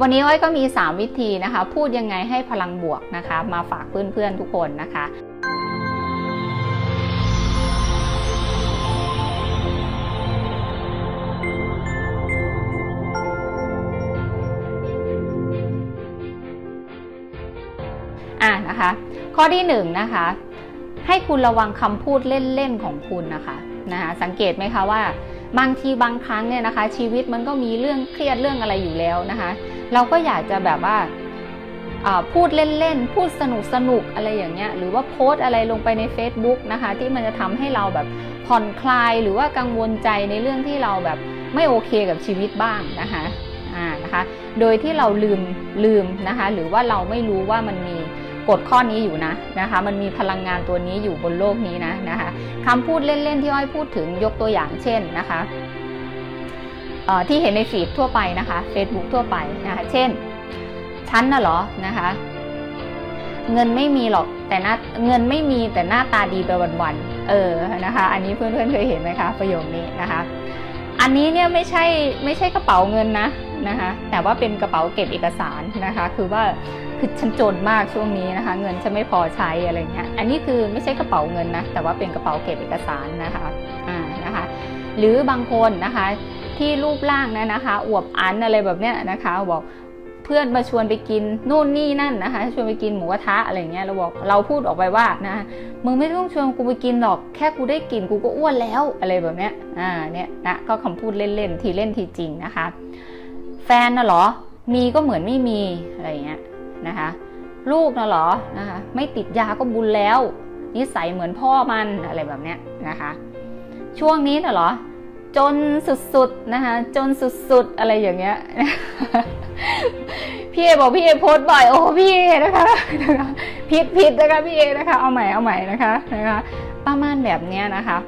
วันนี้อ้อยก็มี 3 วิธีนะคะ พูดยังไงให้พลังบวกนะคะ มาฝากเพื่อนๆทุกคนนะคะอะนะคะ ข้อที่1นงนะคะ ให้คุณระวังคำพูดเล่นๆของคุณนะคะนะคะสังเกตไหมคะว่าบางทีบางครั้งเนี่ยนะคะ ชีวิตมันก็มีเรื่องเครียดเรื่องอะไรอยู่แล้วนะคะ เราก็อยากจะแบบว่าพูดเล่นๆ พูดสนุกสนุกอะไรอย่างเงี้ย หรือว่าโพสอะไรลงไปใน Facebook นะคะ ที่มันจะทำให้เราแบบผ่อนคลายหรือว่ากังวลใจในเรื่องที่เราแบบไม่โอเคกับชีวิตบ้างนะคะอ่านะคะ โดยที่เราลืมลืมนะคะ หรือว่าเราไม่รู้ว่ามันมีกฎข้อนี้อยู่นะนะคะ มันมีพลังงานตัวนี้อยู่บนโลกนี้นะนะคะคำพูดเล่นๆที่อ้อยพูดถึงยกตัวอย่างเช่นนะคะ ที่เห็นในฟีดทั่วไปนะคะ Facebook ทั่วไปนะคะเช่นฉันน่ะเหรอนะคะ เงินไม่มีหรอกแต่หน้าเงินไม่มีแต่หน้าตาดีไปวันๆเออนะคะ อันนี้เพื่อนๆเคยเห็นไหมคะประโยคนี้นะคะ อันนี้เนี่ยไม่ใช่ไม่ใช่กระเป๋าเงินนะนะคะ แต่ว่าเป็นกระเป๋าเก็บเอกสารนะคะ คือว่าคือฉันจนมากช่วงนี้นะคะ เงินฉันไม่พอใช้อะไรเงี้ยอันนี้คือไม่ใช่กระเป๋าเงินนะแต่ว่าเป็นกระเป๋าเก็บเอกสารนะคะอ่านะคะ หรือบางคนนะคะ ที่รูปร่างนะนะคะ อวบอันอะไรแบบเนี้ยนะคะบอกเพื่อนมาชวนไปกินนู่นนี่นั่นนะคะ ชวนไปกินหมูกระทะอะไรเงี้ยเราบอกเราพูดออกไปว่านะมึงไม่ต้องชวนกูไปกินหรอกแค่กูได้กินกูก็อ้วนแล้วอะไรแบบเนี้ยอ่าเนี่ยนะก็คำพูดเล่นๆทีเล่นทีจริงนะคะ แฟนน่ะหรอ มีก็เหมือนไม่มีอะไรเงี้ยนะคะ ลูกน่ะหรอนะคะไม่ติดยาก็บุญแล้วนิสัยเหมือนพ่อมันอะไรแบบเนี้ยนะคะ ช่วงนี้น่ะหรอ จนสุดๆนะคะจนสุดๆอะไรอย่างเงี้ยพี่เอบอกพี่เอโพสบ่อยโอ้พี่เอนะคะนะคะผิดผิดนะคะพี่เอนะคะเอาใหม่เอาใหม่นะคะนะคะประมาณแบบเนี้ยนะคะ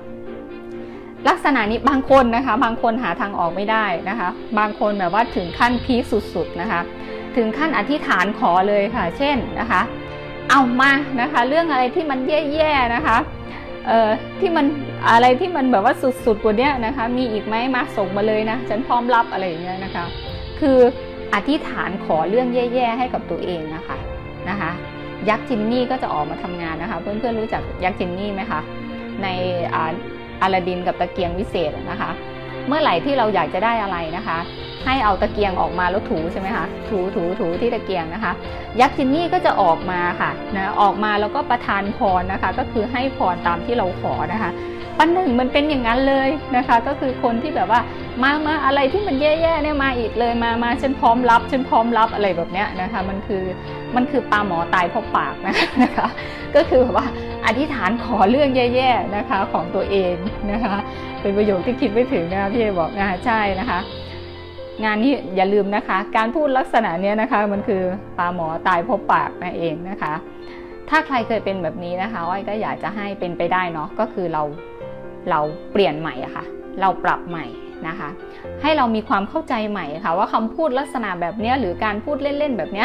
ลักษณะนี้บางคนนะคะ บางคนหาทางออกไม่ได้นะคะ บางคนแบบว่าถึงขั้นพีคสุดๆนะคะ ถึงขั้นอธิษฐานขอเลยค่ะ เช่นนะคะ เอามานะคะ เรื่องอะไรที่มันแย่ๆนะคะ เอ่อที่มันอะไรที่มันแบบว่าสุดๆกว่านี้นะคะ มีอีกไหมมาส่งมาเลยนะ ฉันพร้อมรับอะไรอย่างเงี้ยนะคะ คืออธิษฐานขอเรื่องแย่ๆให้กับตัวเองนะคะนะคะ ยักษ์จินนี่ก็จะออกมาทำงานนะคะ เพื่อนๆรู้จักยักษ์จินนี่ไหมคะในอ่าอลาดินกับตะเกียงวิเศษนะคะ เมื่อไหร่ที่เราอยากจะได้อะไรนะคะ ให้เอาตะเกียงออกมาแล้วถูใช่ไหมคะถูถูถูที่ตะเกียงนะคะ ยักษ์จินนี่ก็จะออกมาค่ะนะออกมาแล้วก็ประทานพรนะคะ ก็คือให้พรตามที่เราขอนะคะ ปันหนึ่งมันเป็นอย่างนั้นเลยนะคะ ก็คือคนที่แบบว่ามามาอะไรที่มันแย่ๆเนี่ยมาอีกเลยมามาฉันพร้อมรับฉันพร้อมรับอะไรแบบเนี้ยนะคะมันคือมันคือปลาหมอตายเพราะปากนะคะ ก็คือแบบว่าอธิษฐานขอเรื่องแย่ๆนะคะของตัวเองนะคะ เป็นประโยคที่คิดไม่ถึงนะคะพี่เอบอกนะคะใช่นะคะงานนี้อย่าลืมนะคะ การพูดลักษณะนี้นะคะมันคือปลาหมอตายเพราะปากนั่นเองนะคะ ถ้าใครเคยเป็นแบบนี้นะคะอ้อยก็อยากจะให้เป็นไปได้เนาะก็คือเรา เราเปลี่ยนใหม่อะค่ะ เราปรับใหม่นะคะ ให้เรามีความเข้าใจใหม่ค่ะ ว่าคำพูดลักษณะแบบนี้หรือการพูดเล่นๆแบบนี้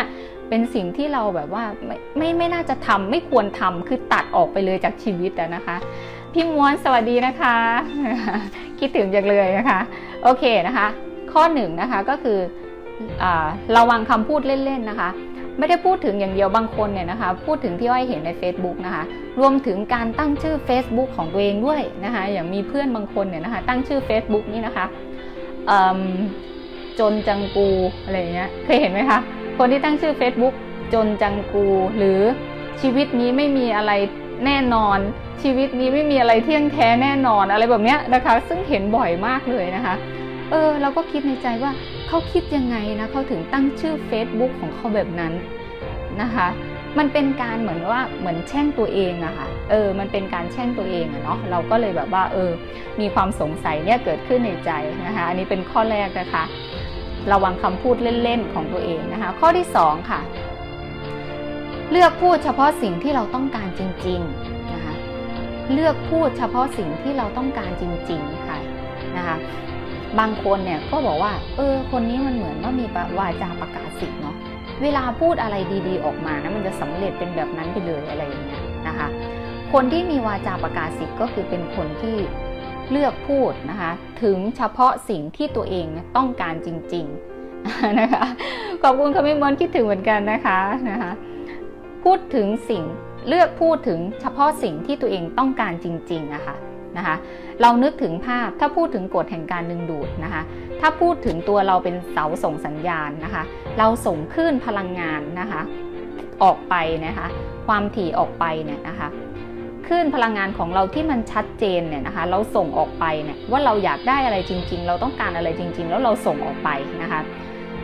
เป็นสิ่งที่เราแบบว่าไม่ไม่ไม่น่าจะทำไม่ควรทำคือตัดออกไปเลยจากชีวิตอะนะคะพี่ม้วนสวัสดีนะคะ คิดถึงจังเลยนะคะโอเคนะคะ ข้อหนึ่งนะคะก็คืออระวังคำพูดเล่นๆนะคะ ไม่ได้พูดถึงอย่างเดียวบางคนเนี่ยนะคะ พูดถึงที่อ้อยเห็นใน Facebook นะคะ รวมถึงการตั้งชื่อ Facebook ของตัวเองด้วยนะคะ อย่างมีเพื่อนบางคนเนี่ยนะคะ ตั้งชื่อ Facebook นี่นะคะจนจังกูอะไรเงี้ยเคยเห็นไหมคะ คนที่ตั้งชื่อ Facebook จนจังกูหรือชีวิตนี้ไม่มีอะไรแน่นอน ชีวิตนี้ไม่มีอะไรเที่ยงแท้แน่นอนอะไรแบบเนี้ยนะคะ ซึ่งเห็นบ่อยมากเลยนะคะ เออเราก็คิดในใจว่าเขาคิดยังไงนะเขาถึงตั้งชื่อ Facebook ของเขาแบบนั้นนะคะ มันเป็นการเหมือนว่าเหมือนแช่งตัวเองอะค่ะเออมันเป็นการแช่งตัวเองอะเนาะเราก็เลยแบบว่าเออมีความสงสัยเนี่ยเกิดขึ้นในใจนะคะอันนี้เป็นข้อแรกนะคะ ระวังคำพูดเล่นๆของตัวเองนะคะ ข้อที่สองค่ะเลือกพูดเฉพาะสิ่งที่เราต้องการจริงๆนะคะเลือกพูดเฉพาะสิ่งที่เราต้องการจริง ๆ ค่ะนะคะ บางคนเนี่ยก็บอกว่า เออ คนนี้มันเหมือนว่ามีวาจาประกาศสิทธิ์เนาะเวลาพูดอะไรดีๆ ออกมานะมันจะสำเร็จเป็นแบบนั้นไปเลยอะไรอย่างเงี้ยนะคะ คนที่มีวาจาประกาศสิทธิ์ก็คือเป็นคนที่เลือกพูดนะคะ ถึงเฉพาะสิ่งที่ตัวเองต้องการจริง ๆนะคะ ขอบคุณค่ะพี่มนคิดถึงเหมือนกันนะคะนะคะ พูดถึงสิ่งเลือกพูดถึงเฉพาะสิ่งที่ตัวเองต้องการจริงๆอะคะ นะคะ เรานึกถึงภาพถ้าพูดถึงกฎแห่งการดึงดูดนะคะ ถ้าพูดถึงตัวเราเป็นเสาส่งสัญญาณนะคะ เราส่งคลื่นพลังงานนะคะ ออกไปนะคะ ความถี่ออกไปเนี่ยนะคะคลื่นพลังงานของเราที่มันชัดเจนเนี่ยนะคะ เราส่งออกไปเนี่ยว่าเราอยากได้อะไรจริง ๆ เราต้องการอะไรจริง ๆ แล้วเราส่งออกไปนะคะ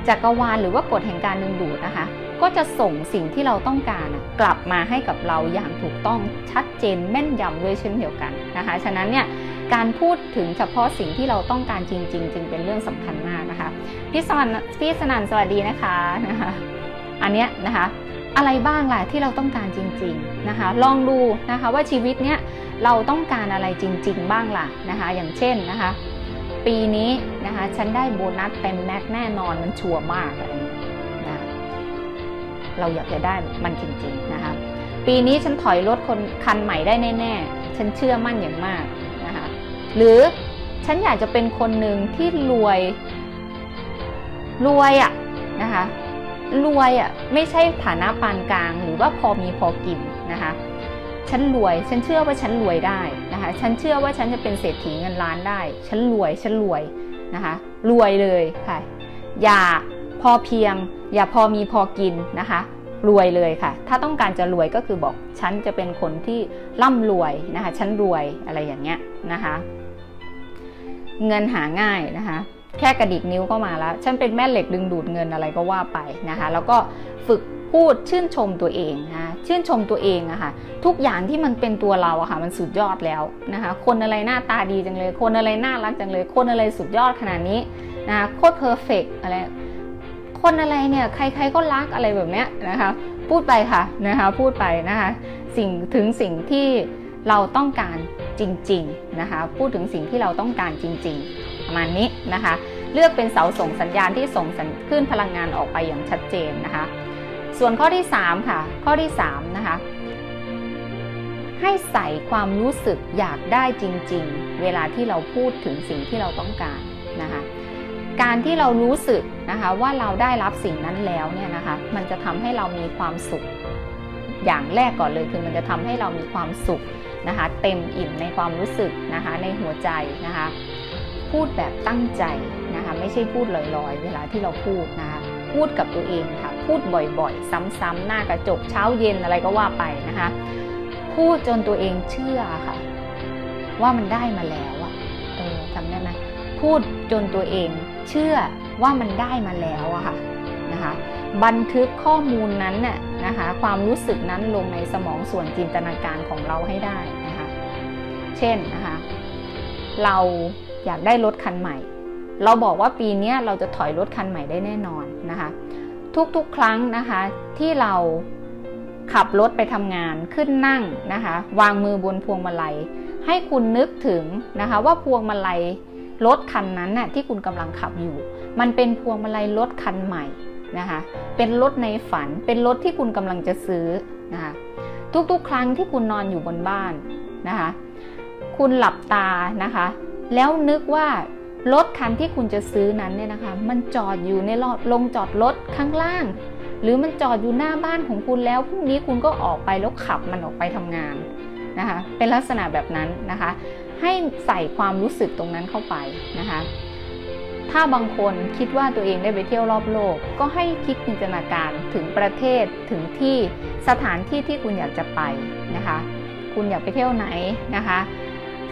จักรวาลหรือว่ากฎแห่งการดึงดูดนะคะ ก็จะส่งสิ่งที่เราต้องการกลับมาให้กับเราอย่างถูกต้องชัดเจนแม่นยำด้วยเช่นเดียวกันนะคะ ฉะนั้นเนี่ยการพูดถึงเฉพาะสิ่งที่เราต้องการจริง ๆ จึงเป็นเรื่องสำคัญมากนะคะพี่สนันพี่สนันสวัสดีนะคะนะคะ อันเนี้ยนะคะอะไรบ้างล่ะที่เราต้องการจริงๆนะคะ ลองดูนะคะว่าชีวิตเนี้ยเราต้องการอะไรจริง ๆ บ้างล่ะนะคะ อย่างเช่นนะคะ ปีนี้นะคะฉันได้โบนัสเต็มแม็กแน่นอนมันชัวร์มาก เราอยากจะได้มันจริงๆนะคะปีนี้ฉันถอยรถคนคันใหม่ได้แน่ๆ ฉันเชื่อมั่นอย่างมากนะคะหรือฉันอยากจะเป็นคนหนึ่งที่รวยรวยอะนะคะรวยอะไม่ใช่ฐานะปานกลาง หรือว่าพอมีพอกินนะคะฉันรวย ฉันเชื่อว่าฉันรวยได้นะคะ ฉันเชื่อว่าฉันจะเป็นเศรษฐีเงินล้านได้ ฉันรวย ฉันรวยนะคะ รวยเลยค่ะ อย่า พอเพียง อย่าพอมีพอกินนะคะ รวยเลยค่ะ ถ้าต้องการจะรวยก็คือบอกฉันจะเป็นคนที่ร่ำรวยนะคะฉันรวยอะไรอย่างเงี้ยนะคะ เงินหาง่ายนะคะ แค่กระดิกนิ้วก็มาแล้ว ฉันเป็นแม่เหล็กดึงดูดเงินอะไรก็ว่าไปนะคะ แล้วก็ฝึกพูดชื่นชมตัวเองนะชื่นชมตัวเองอะค่ะ ทุกอย่างที่มันเป็นตัวเราอะค่ะ มันสุดยอดแล้วนะคะ คนอะไรหน้าตาดีจังเลย คนอะไรน่ารักจังเลย คนอะไรสุดยอดขนาดนี้นะคะโคตรเพอร์เฟกอะไร คนอะไรเนี่ยใครๆก็รักอะไรแบบเนี้ยนะคะ พูดไปค่ะนะคะพูดไปนะคะสิ่งถึงสิ่งที่เราต้องการจริงๆนะคะ พูดถึงสิ่งที่เราต้องการจริง ๆ ประมาณนี้นะคะ เลือกเป็นเสาส่งสัญญาณที่ส่งสัญคลื่นพลังงานออกไปอย่างชัดเจนนะคะ ส่วนข้อที่ 3 ค่ะ ข้อที่ 3 นะคะ ให้ใส่ความรู้สึกอยากได้จริง ๆ เวลาที่เราพูดถึงสิ่งที่เราต้องการนะคะ การที่เรารู้สึกนะคะว่าเราได้รับสิ่งนั้นแล้วเนี่ยนะคะ มันจะทำให้เรามีความสุข อย่างแรกก่อนเลยคือมันจะทำให้เรามีความสุขนะคะ เต็มอิ่มในความรู้สึกนะคะในหัวใจนะคะ พูดแบบตั้งใจนะคะ ไม่ใช่พูดลอยๆ เวลาที่เราพูดนะคะพูดกับตัวเองค่ะพูดบ่อยๆ ซ้ำๆหน้ากระจกเช้าเย็นอะไรก็ว่าไปนะคะ พูดจนตัวเองเชื่อค่ะ ว่ามันได้มาแล้วอะเออจำได้ไหม พูดจนตัวเอง เชื่อว่ามันได้มาแล้วอะค่ะนะคะบันทึกข้อมูลนั้นน่ะนะคะความรู้สึกนั้นลงในสมองส่วนจินตนาการของเราให้ได้นะคะเช่นนะคะเราอยากได้รถคันใหม่ เราบอกว่าปีนี้เราจะถอยรถคันใหม่ได้แน่นอนนะคะทุกๆครั้งนะคะที่เราขับรถไปทำงานขึ้นนั่งนะคะวางมือบนพวงมาลัย ให้คุณนึกถึงนะคะว่าพวงมาลัย รถคันนั้นน่ะที่คุณกำลังขับอยู่ มันเป็นพวงมาลัยรถคันใหม่นะคะ เป็นรถในฝัน เป็นรถที่คุณกำลังจะซื้อนะคะทุกๆ ครั้งที่คุณนอนอยู่บนบ้านนะคะ คุณหลับตานะคะ แล้วนึกว่ารถคันที่คุณจะซื้อนั้นเนี่ยนะคะ มันจอดอยู่ในลงจอดรถข้างล่าง หรือมันจอดอยู่หน้าบ้านของคุณแล้วพรุ่งนี้คุณก็ออกไปแล้วขับมันออกไปทำงานนะคะ เป็นลักษณะแบบนั้นนะคะ ให้ใส่ความรู้สึกตรงนั้นเข้าไปนะคะ ถ้าบางคนคิดว่าตัวเองได้ไปเที่ยวรอบโลก ก็ให้คิดจินตนาการถึงประเทศถึงที่สถานที่ที่คุณอยากจะไปนะคะ คุณอยากไปเที่ยวไหนนะคะ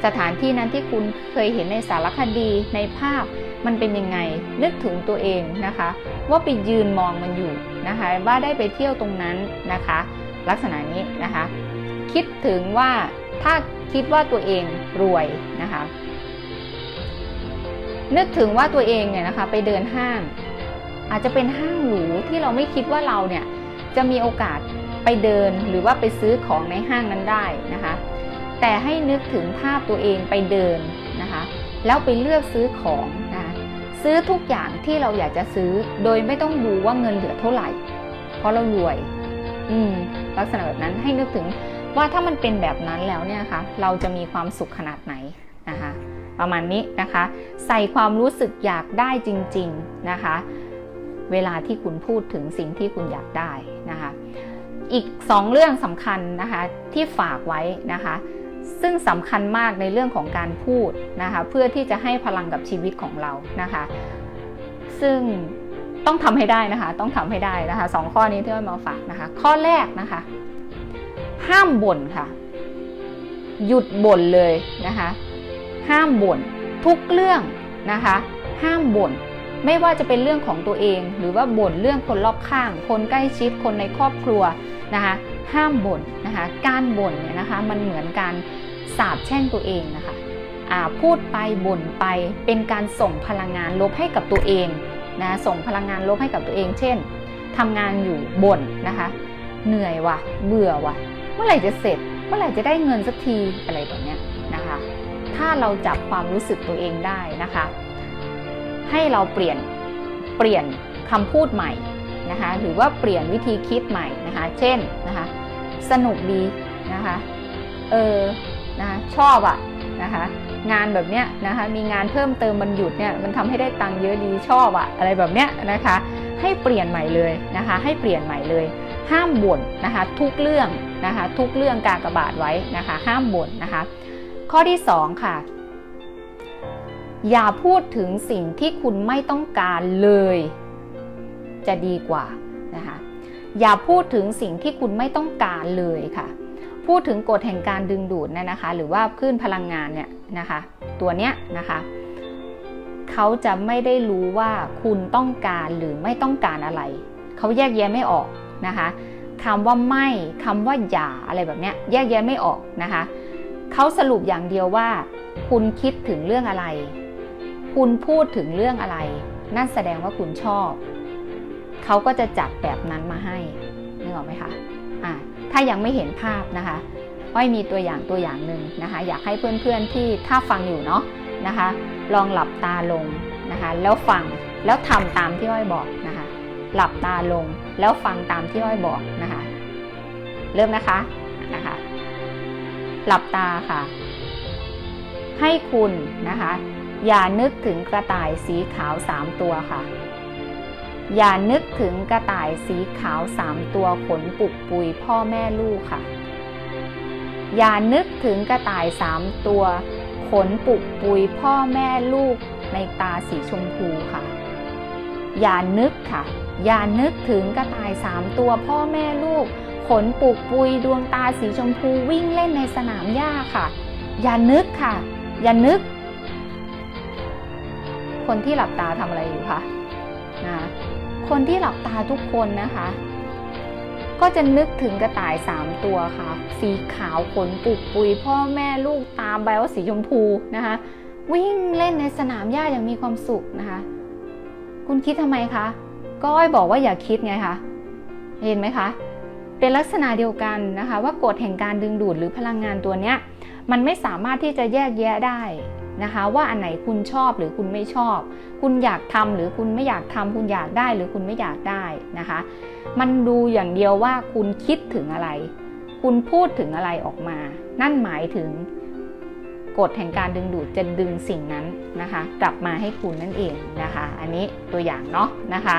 สถานที่นั้นที่คุณเคยเห็นในสารคดีในภาพมันเป็นยังไงนึกถึงตัวเองนะคะ ว่าไปยืนมองมันอยู่นะคะ ว่าได้ไปเที่ยวตรงนั้นนะคะ ลักษณะนี้นะคะ คิดถึงว่า ถ้าคิดว่าตัวเองรวยนะคะ นึกถึงว่าตัวเองเนี่ยนะคะ ไปเดินห้าง อาจจะเป็นห้างหรูที่เราไม่คิดว่าเราเนี่ยจะมีโอกาสไปเดินหรือว่าไปซื้อของในห้างนั้นได้นะคะ แต่ให้นึกถึงภาพตัวเองไปเดินนะคะ แล้วไปเลือกซื้อของนะะซื้อทุกอย่างที่เราอยากจะซื้อโดยไม่ต้องดูว่าเงินเหลือเท่าไหร่ เพราะเรารวย อืมลักษณะแบบนั้นให้นึกถึง ว่าถ้ามันเป็นแบบนั้นแล้วเนี่ยนะคะเราจะมีความสุขขนาดไหนนะคะประมาณนี้นะคะ ใส่ความรู้สึกอยากได้จริงๆนะคะ เวลาที่คุณพูดถึงสิ่งที่คุณอยากได้นะคะ อีกสองเรื่องสำคัญนะคะที่ฝากไว้นะคะซึ่งสำคัญมากในเรื่องของการพูดนะคะเพื่อที่จะให้พลังกับชีวิตของเรานะคะ ซึ่งต้องทำให้ได้นะคะ ต้องทำให้ได้นะคะสองข้อนี้ที่อ้อยมาฝากนะคะ ข้อแรกนะคะ ห้ามบ่นค่ะ หยุดบ่นเลยนะคะ ห้ามบ่นทุกเรื่องนะคะ ห้ามบ่นไม่ว่าจะเป็นเรื่องของตัวเอง หรือว่าบ่นเรื่องคนรอบข้าง คนใกล้ชิดคนในครอบครัวนะคะ ห้ามบ่นนะคะ การบ่นเนี่ยนะคะ มันเหมือนการสาบแช่งตัวเองนะคะพูดไปบ่นไปเป็นการส่งพลังงานลบให้กับตัวเองนะส่งพลังงานลบให้กับตัวเอง เช่นทำงานอยู่บ่นนะคะ เหนื่อยว่ะ เบื่อว่ะ เมื่อไหร่จะเสร็จ เมื่อไหร่จะได้เงินสักทีอะไรแบบเนี้ยนะคะ ถ้าเราจับความรู้สึกตัวเองได้นะคะ ให้เราเปลี่ยนเปลี่ยนคำพูดใหม่นะคะหรือว่าเปลี่ยนวิธีคิดใหม่นะคะ เช่นนะคะ สนุกดีนะคะเออนะชอบอะนะคะงานแบบเนี้ยนะคะมีงานเพิ่มเติมมันหยุดเนี่ยมันทำให้ได้ตังค์เยอะดีชอบอะอะไรแบบเนี้ยนะคะ ให้เปลี่ยนใหม่เลยนะคะ ให้เปลี่ยนใหม่เลย ห้ามบ่นนะคะ ทุกเรื่อง นะคะทุกเรื่องการกระบาดไว้นะคะห้ามบ่นนะคะข้อที่สองค่ะ อย่าพูดถึงสิ่งที่คุณไม่ต้องการเลย จะดีกว่านะคะอย่าพูดถึงสิ่งที่คุณไม่ต้องการเลยค่ะ พูดถึงกฎแห่งการดึงดูดเนี่ยนะคะ หรือว่าคลื่นพลังงานเนี่ยนะคะ ตัวเนี้ยนะคะเขาจะไม่ได้รู้ว่าคุณต้องการหรือไม่ต้องการอะไร เขาแยกแยะไม่ออกนะคะ คำว่าไม่คำว่าอย่าอะไรแบบเนี้ยแยกแยะไม่ออกนะคะเขาสรุปอย่างเดียวว่า คุณคิดถึงเรื่องอะไร คุณพูดถึงเรื่องอะไร นั่นแสดงว่าคุณชอบ เขาก็จะจัดแบบนั้นมาให้นึกออกไหมคะอ่าถ้ายังไม่เห็นภาพนะคะอ้อยมีตัวอย่างตัวอย่างหนึ่งนะคะ อยากให้เพื่อนๆที่ถ้าฟังอยู่เนาะนะคะ ลองหลับตาลงนะคะ แล้วฟังแล้วทำตามที่อ้อยบอกน หลับตาลง แล้วฟังตามที่อ้อยบอกนะคะ เริ่มนะคะนะคะ หลับตาค่ะ ให้คุณนะคะ อย่านึกถึงกระต่ายสีขาวสามตัวค่ะ อย่านึกถึงกระต่ายสีขาวสามตัวขนปุกปุยพ่อแม่ลูกค่ะ อย่านึกถึงกระต่ายสามตัวขนปุกปุยพ่อแม่ลูกในตาสีชมพูค่ะ อย่านึกค่ะ อย่านึกถึงกระต่ายสามตัวพ่อแม่ลูก ขนปุกปุยดวงตาสีชมพูวิ่งเล่นในสนามหญ้าค่ะ อย่านึกค่ะ อย่านึก คนที่หลับตาทำอะไรอยู่คะนะคนที่หลับตาทุกคนนะคะ ก็จะนึกถึงกระต่ายสามตัวค่ะ สีขาวขนปุกปุย พ่อแม่ลูกตาใบว่าสีชมพูนะคะ วิ่งเล่นในสนามหญ้าอย่างมีความสุขนะคะ คุณคิดทำไมคะ ก็อ้อยบอกว่าอย่าคิดไงคะเห็นไหมคะ เป็นลักษณะเดียวกันนะคะว่ากฎแห่งการดึงดูดหรือพลังงานตัวเนี้ยมันไม่สามารถที่จะแยกแยะได้นะคะ ว่าอันไหนคุณชอบหรือคุณไม่ชอบ คุณอยากทำหรือคุณไม่อยากทำคุณอยากได้หรือคุณไม่อยากได้นะคะ มันดูอย่างเดียวว่าคุณคิดถึงอะไร คุณพูดถึงอะไรออกมา นั่นหมายถึง กฎแห่งการดึงดูดจะดึงสิ่งนั้นนะคะ กลับมาให้คุณนั่นเองนะคะ อันนี้ตัวอย่างเนาะนะคะ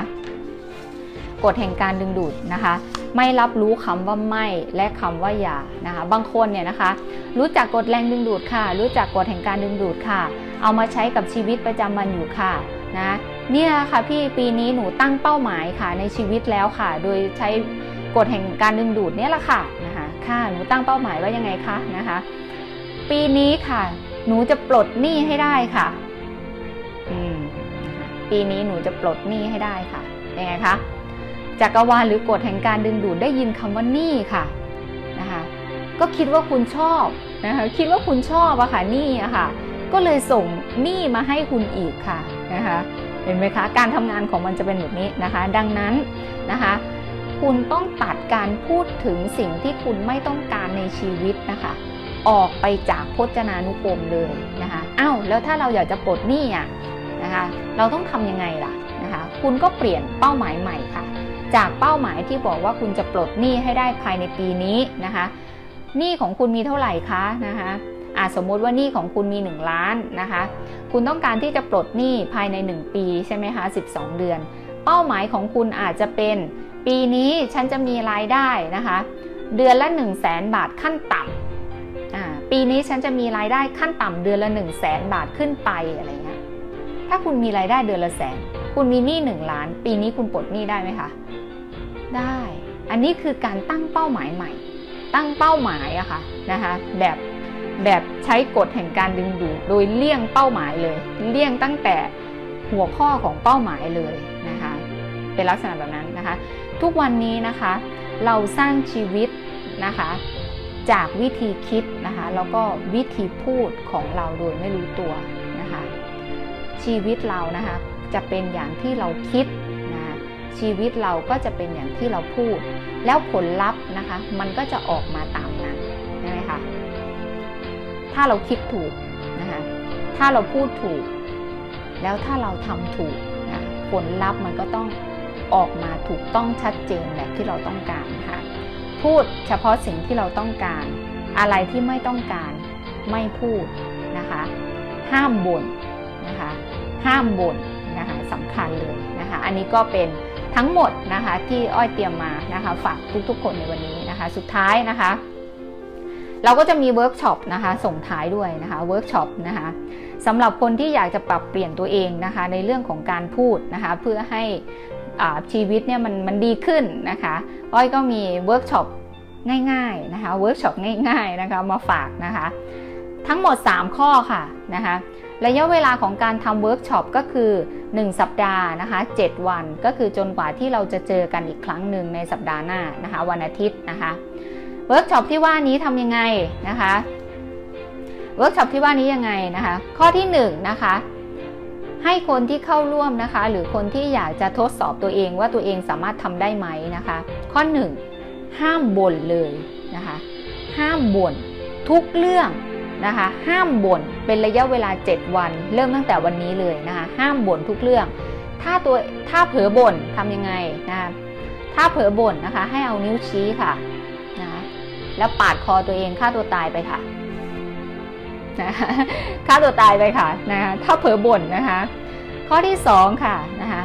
กฎแห่งการดึงดูดนะคะ ไม่รับรู้คำว่าไม่และคำว่าอย่านะคะบางคนเนี่ยนะคะ รู้จักกฎแรงดึงดูดค่ะ รู้จักกฎแห่งการดึงดูดค่ะ เอามาใช้กับชีวิตประจำวันอยู่ค่ะนะเนี่ยค่ะพี่ปีนี้หนูตั้งเป้าหมายค่ะในชีวิตแล้วค่ะ โดยใช้กฎแห่งการดึงดูดเนี่ยแหละค่ะนะคะค่ะหนูตั้งเป้าหมายว่ายังไงคะนะคะ ปีนี้ค่ะ หนูจะปลดหนี้ให้ได้ค่ะ อืม ปีนี้หนูจะปลดหนี้ให้ได้ค่ะยังไงคะจักรวาลหรือกฎแห่งการดึงดูดได้ยินคำว่าหนี้ค่ะนะคะ ก็คิดว่าคุณชอบนะคะคิดว่าคุณชอบอะค่ะหนี้อะค่ะ ก็เลยส่งหนี้มาให้คุณอีกค่ะนะคะเห็นไหมคะการทำงานของมันจะเป็นแบบนี้นะคะ ดังนั้นนะคะคุณต้องตัดการพูดถึงสิ่งที่คุณไม่ต้องการในชีวิตนะคะ ออกไปจากพจนานุกรมเลยนะคะอ้าวแล้วถ้าเราอยากจะปลดหนี้อะนะคะเราต้องทำยังไงล่ะนะคะคุณก็เปลี่ยนเป้าหมายใหม่ค่ะ จากเป้าหมายที่บอกว่าคุณจะปลดหนี้ให้ได้ภายในปีนี้นะคะหนี้ของคุณมีเท่าไหร่คะนะคะอาสมมุติว่าหนี้ของคุณมี 1 ล้านนะคะ คุณต้องการที่จะปลดหนี้ภายใน 1 ปีใช่ไหมคะ 12 เดือน เป้าหมายของคุณอาจจะเป็น ปีนี้ฉันจะมีรายได้นะคะ เดือนละ 1 0 0 0 0แบาทขั้นต่ำ ปีนี้ฉันจะมีรายได้ขั้นต่ำเดือนละ1 0 0 0 0แบาทขึ้นไปอะไรเงี้ย ถ้าคุณมีรายได้เดือนละแสน คุณมีหนี้หนึ่งล้าน ปีนี้คุณปลดหนี้ได้ไหมคะ ได้ อันนี้คือการตั้งเป้าหมายใหม่ ตั้งเป้าหมายอะค่ะนะคะแบบแบบใช้กฎแห่งการดึงดูดโดยเลี่ยงเป้าหมายเลย เลี่ยงตั้งแต่หัวข้อของเป้าหมายเลยนะคะ เป็นลักษณะแบบนั้นนะคะ ทุกวันนี้นะคะ เราสร้างชีวิตนะคะ จากวิธีคิดนะคะแล้วก็วิธีพูดของเราโดยไม่รู้ตัวนะคะชีวิตเรานะคะจะเป็นอย่างที่เราคิดนะคะชีวิตเราก็จะเป็นอย่างที่เราพูด แล้วผลลัพธ์นะคะมันก็จะออกมาตามนั้นใช่ไหมคะถ้าเราคิดถูกนะคะถ้าเราพูดถูก แล้วถ้าเราทำถูกนะผลลัพธ์มันก็ต้องออกมาถูกต้องชัดเจนแบบที่เราต้องการนะคะ พูดเฉพาะสิ่งที่เราต้องการ อะไรที่ไม่ต้องการไม่พูดนะคะ ห้ามบ่นนะคะ ห้ามบ่นนะคะสำคัญเลยนะคะ อันนี้ก็เป็นทั้งหมดนะคะที่อ้อยเตรียมมานะคะฝากทุกๆคนในวันนี้นะคะ สุดท้ายนะคะ เราก็จะมีเวิร์กช็อปนะคะส่งท้ายด้วยนะคะเวิร์กช็อปนะคะสำหรับคนที่อยากจะปรับเปลี่ยนตัวเองนะคะ ในเรื่องของการพูดนะคะ เพื่อให้ ชีวิตเนี่ยมันมันดีขึ้นนะคะ อ้อยก็มีเวิร์กช็อปง่ายๆนะคะเวิร์กช็อปง่ายๆนะคะมาฝากนะคะ ทั้งหมด 3 ข้อค่ะนะคะระยะเวลาของการทำเวิร์กช็อปก็คือ 1 สัปดาห์นะคะ7วันก็คือจนกว่าที่เราจะเจอกันอีกครั้งหนึ่งในสัปดาห์หน้านะคะวันอาทิตย์นะคะเวิร์กช็อปที่ว่านี้ทำยังไงนะคะเวิร์กช็อปที่ว่านี้ยังไงนะคะข้อที่1นงนะคะ ให้คนที่เข้าร่วมนะคะ หรือคนที่อยากจะทดสอบตัวเองว่าตัวเองสามารถทำได้ไหมนะคะ ข้อ 1 ห้ามบ่นเลยนะคะ ห้ามบ่นทุกเรื่องนะคะ ห้ามบ่นเป็นระยะเวลา 7 วัน เริ่มตั้งแต่วันนี้เลยนะคะ ห้ามบ่นทุกเรื่อง ถ้าตัวถ้าเผลอบ่นทำยังไงนะคะถ้าเผลอบ่นนะคะ ให้เอานิ้วชี้ค่ะนะะแล้วปาดคอตัวเองฆ่าตัวตายไปค่ะ นะคะฆ่าตัวตายไปค่ะนะคะถ้าเผลอบ่นนะคะ ข้อที่2ค่ะนะคะ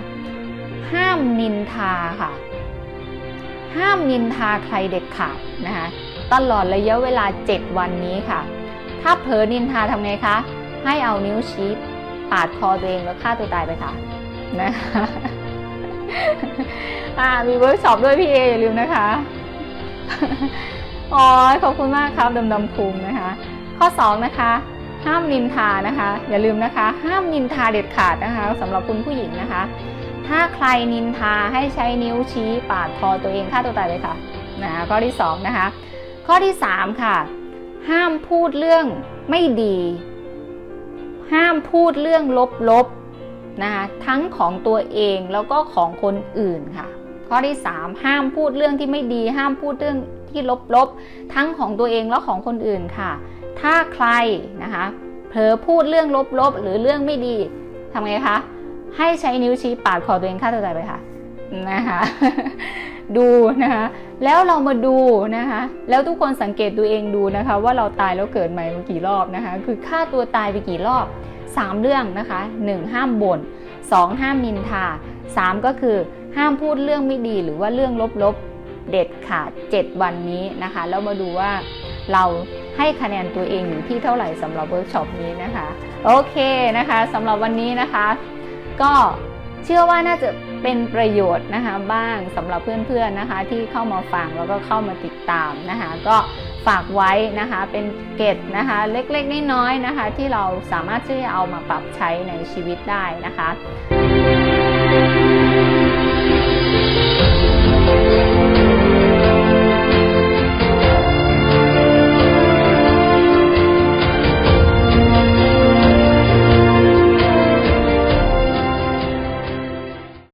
ห้ามนินทาค่ะ ห้ามนินทาใครเด็ดขาดนะคะตลอดระยะเวลา 7 วันนี้ค่ะ ถ้าเผลอนินทาทำไงคะให้เอานิ้วชี้ปาดคอตัวเองแล้วฆ่าตัวตายไปค่ะนะคะมีเวิร์กช็อปด้วยพี่เออย่าลืมนะคะ อ๋อ ขอบคุณมากครับดำดำคุมนะคะ ข้อ 2 นะคะ ห้ามนินทานะคะ อย่าลืมนะคะ ห้ามนินทาเด็ดขาดนะคะสำหรับคุณผู้หญิงนะคะ ถ้าใครนินทาให้ใช้นิ้วชี้ปาดคอตัวเองฆ่าตัวตายเลยค่ะนะข้อที่ 2 นะคะ ข้อที่ 3 ค่ะ ห้ามพูดเรื่องไม่ดี ห้ามพูดเรื่องลบๆนะคะทั้งของตัวเองแล้วก็ของคนอื่นค่ะ ข้อที่ 3 ห้ามพูดเรื่องที่ไม่ดี ห้ามพูดเรื่องที่ลบๆ ทั้งของตัวเองและของคนอื่นค่ะ ถ้าใครนะคะเผลอพูดเรื่องลบๆ หรือเรื่องไม่ดีทำไงคะ ให้ใช้นิ้วชี้ปาดคอตัวเองฆ่าตัวตายไปค่ะนะคะดูนะคะแล้วเรามาดูนะคะแล้วทุกคนสังเกตตัวเองดูนะคะว่าเราตายแล้วเกิดใหม่มากี่รอบนะคะคือฆ่าตัวตายไปกี่รอบ 3 เรื่องนะคะ 1. ห้ามบ่น 2. ห้ามนินทา 3. ก็คือ ห้ามพูดเรื่องไม่ดีหรือว่าเรื่องลบๆเด็ดขาด 7 วันนี้นะคะแล้วมาดูว่าเราให้คะแนนตัวเองอยู่ที่เท่าไหร่สำหรับเวิร์กช็อปนี้นะคะ โอเคนะคะสำหรับวันนี้นะคะ ก็เชื่อว่าน่าจะเป็นประโยชน์นะคะบ้างสำหรับเพื่อนๆนะคะ ที่เข้ามาฟังแล้วก็เข้ามาติดตามนะคะ ก็ฝากไว้นะคะเป็นเกร็ดนะคะ เล็กๆน้อยๆนะคะ ที่เราสามารถที่จะเอามาปรับใช้ในชีวิตได้นะคะ